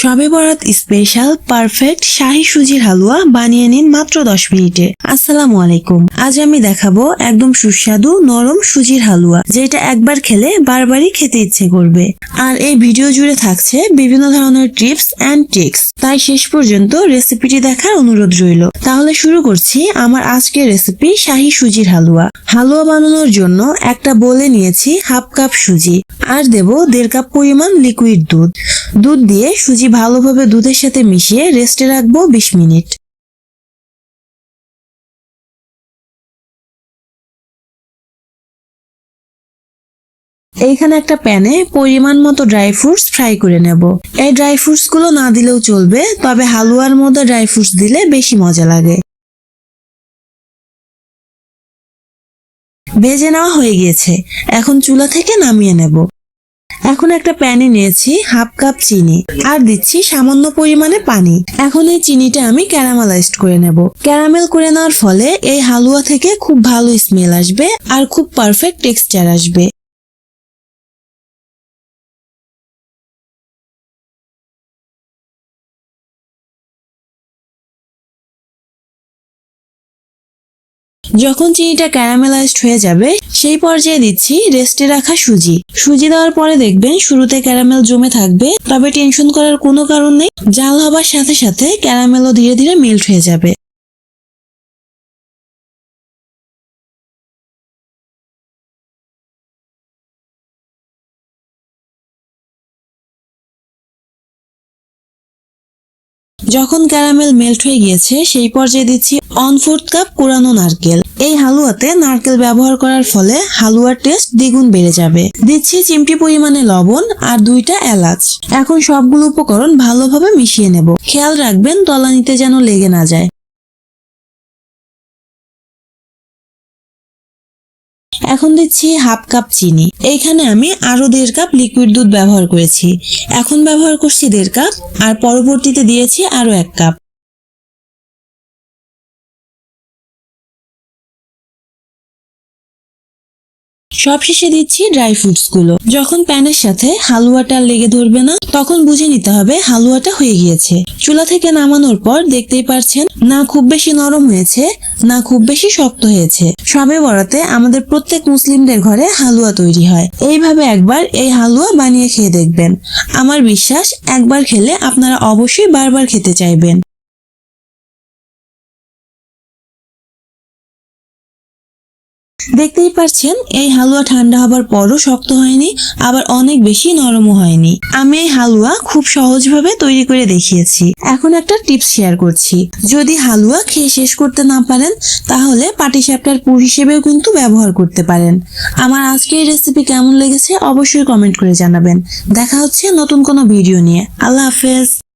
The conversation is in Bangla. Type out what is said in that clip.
সবে বরাত স্পেশাল পারফেক্ট শাহী সুজির হালুয়া বানিয়ে নিন মাত্র দশ মিনিটে। আসসালামু আলাইকুম। আজ আমি দেখাবো একদম সুস্বাদু নরম সুজির হালুয়া, যেটা একবার খেলে বারবারই খেতে ইচ্ছে করবে। আর এই ভিডিও জুড়ে থাকছে বিভিন্ন ধরনের টিপস অ্যান্ড ট্রিক্স তাই শেষ পর্যন্ত রেসিপিটি দেখার অনুরোধ রইল। তাহলে শুরু করছি আমার আজকের রেসিপি শাহী সুজির হালুয়া। হালুয়া বানানোর জন্য একটা বলে নিয়েছি হাফ কাপ সুজি। আর দেব দেড় কাপ পরিমাণ লিকুইড দুধ। দুধ দিয়ে সুজি ভালোভাবে দুধের সাথে মিশিয়ে রেস্টে রাখব বিশ মিনিট। এইখানে একটা প্যানে পরিমাণ মতো ড্রাই ফ্রুটস ফ্রাই করে নেব। এই ড্রাই ফ্রুটসগুলো না দিলেও চলবে, তবে হালুয়ার মধ্যে ড্রাই ফ্রুটস দিলে বেশি মজা লাগে। ভেজে নেওয়া হয়ে গিয়েছে এখন চুলা থেকে নামিয়ে নেব। এখন একটা প্যানে নিয়েছি হাফ কাপ চিনি আর দিচ্ছি সামান্য পরিমাণে পানি। এখন এই চিনিটা আমি ক্যারামেলাইজড করে নেব। ক্যারামেল করে নেওয়ার ফলে এই হালুয়া থেকে খুব ভালো স্মেল আসবে আর খুব পারফেক্ট টেক্সচার আসবে। যখন চিনিটা ক্যারামেলাইজড হয়ে যাবে, সেই পর্যায়ে দিচ্ছি রেস্টে রাখা সুজি। সুজি দেওয়ার পরে দেখবেন শুরুতে ক্যারামেল জমে থাকবে, তবে টেনশন করার কোনো কারণ নেই। জাল হবার সাথে সাথে ক্যারামেলও ধীরে ধীরে মেল্ট হয়ে যাবে। যখন ক্যারামেল মেল্ট হয়ে গিয়েছে, সেই পর্যায়ে দিচ্ছি অন ফোর্থ কাপ কোরানো নারকেল। এই হালুয়াতে নারকেল ব্যবহার করার ফলে হালুয়ার টেস্ট দ্বিগুণ বেড়ে যাবে। দিচ্ছি চিমটি পরিমাণে লবণ আর দুইটা এলাচ। এখন সবগুলো উপকরণ ভালোভাবে মিশিয়ে নেব। খেয়াল রাখবেন, তলানিতে যেন লেগে না যায়। এখন দিচ্ছি হাফ কাপ চিনি। এইখানে আমি আরও দেড় কাপ লিকুইড দুধ ব্যবহার করেছি। এখন ব্যবহার করছি দেড় কাপ, আর পরবর্তীতে দিয়েছি আরও এক কাপ। সবশেষে দিচ্ছি ড্রাই ফ্রুটসগুলো যখন প্যানের সাথে হালুয়াটা লেগে ধরবে না, তখন বুঝে নিতে হবে হালুয়াটা হয়ে গিয়েছে। চুলা থেকে নামানোর পর দেখতেই পারছেন, না খুব বেশি নরম হয়েছে, না খুব বেশি শক্ত হয়েছে। সবে বরাতে আমাদের প্রত্যেক মুসলিমদের ঘরে হালুয়া তৈরি হয়। এইভাবে একবার এই হালুয়া বানিয়ে খেয়ে দেখবেন। আমার বিশ্বাস, একবার খেলে আপনারা অবশ্যই বারবার খেতে চাইবেন। দেখতেই পাচ্ছেন এই হালুয়া ঠান্ডা হবার পরও শক্ত হয়নি, আবার অনেক বেশি নরমও হয়নি। আমি এই হালুয়া খুব সহজভাবে তৈরি করে দেখিয়েছি। এখন একটা টিপস শেয়ার করছি। যদি হালুয়া খেয়ে শেষ করতে না পারেন, তাহলে পাটিসাপটার পুর হিসেবেও কিন্তু ব্যবহার করতে পারেন। আমার আজকের রেসিপি কেমন লেগেছে অবশ্যই কমেন্ট করে জানাবেন। দেখা হচ্ছে নতুন কোনো ভিডিও নিয়ে। আল্লাহ হাফেজ।